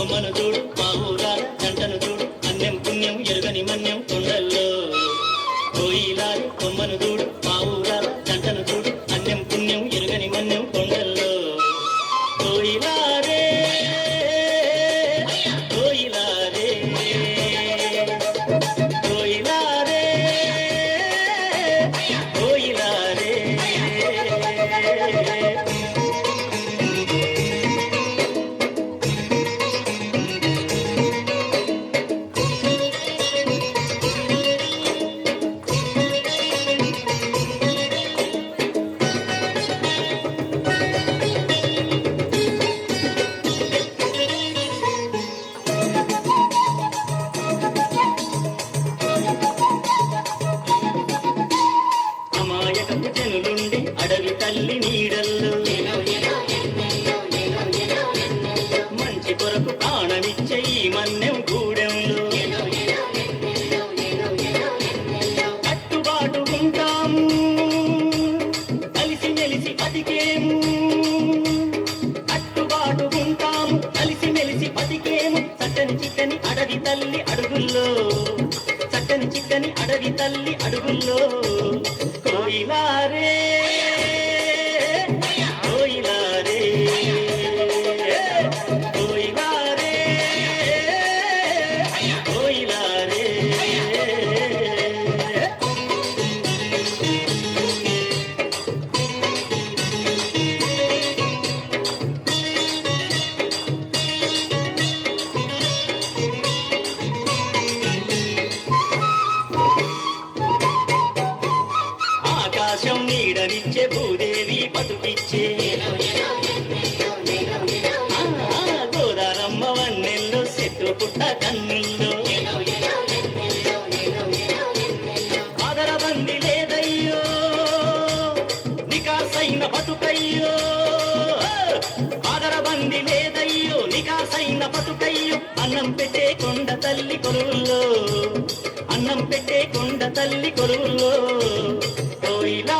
బొమ్మను చూడు మా ఊరారు జంటను చూడు అన్నం పుణ్యం ఎరుగని మన్యం కొండల్లో. కోయిలారు బొమ్మను చూడు మా ఊరారు జంటను చూడు అన్నం పుణ్యం ఎరుగని మన్యం కొండల్లో. కోయిలారే కోయిలారే కోయిలారే అమాయకపు అడవి తల్లి నీడల్లో. మంచి కొరకు ప్రాణమిచ్చే ఈ మన్నెం గూడెంలో. కట్టుబాటు ఉంటాము కలిసి మెలిసి బతికేము. కట్టుబాటు ఉంటాము కలిసి మెలిసి బతికేము. చక్కని చిక్కని అడవి తల్లి అడుగుల్లో. చక్కని చిక్కని అడవి తల్లి అడుగుల్లో. కోయిలా ఆకాశం నీడనిచ్చే భూదేవి బతుకిచ్చే. గోదారమ్మ వన్నెల్లో శత్రు పుట్ట కన్నుల్లో ఆదరబంది లేదయ్యో నికాసైన బతుకయ్యో నికాసైన బతుకయ్యో. అన్నం పెట్టే కొండ తల్లి కొలువుల్లో. అన్నం పెట్టే కొండ తల్లి కొలువుల్లో. కోయిలారే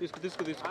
తీసుకు తీసుకు తీసుకు.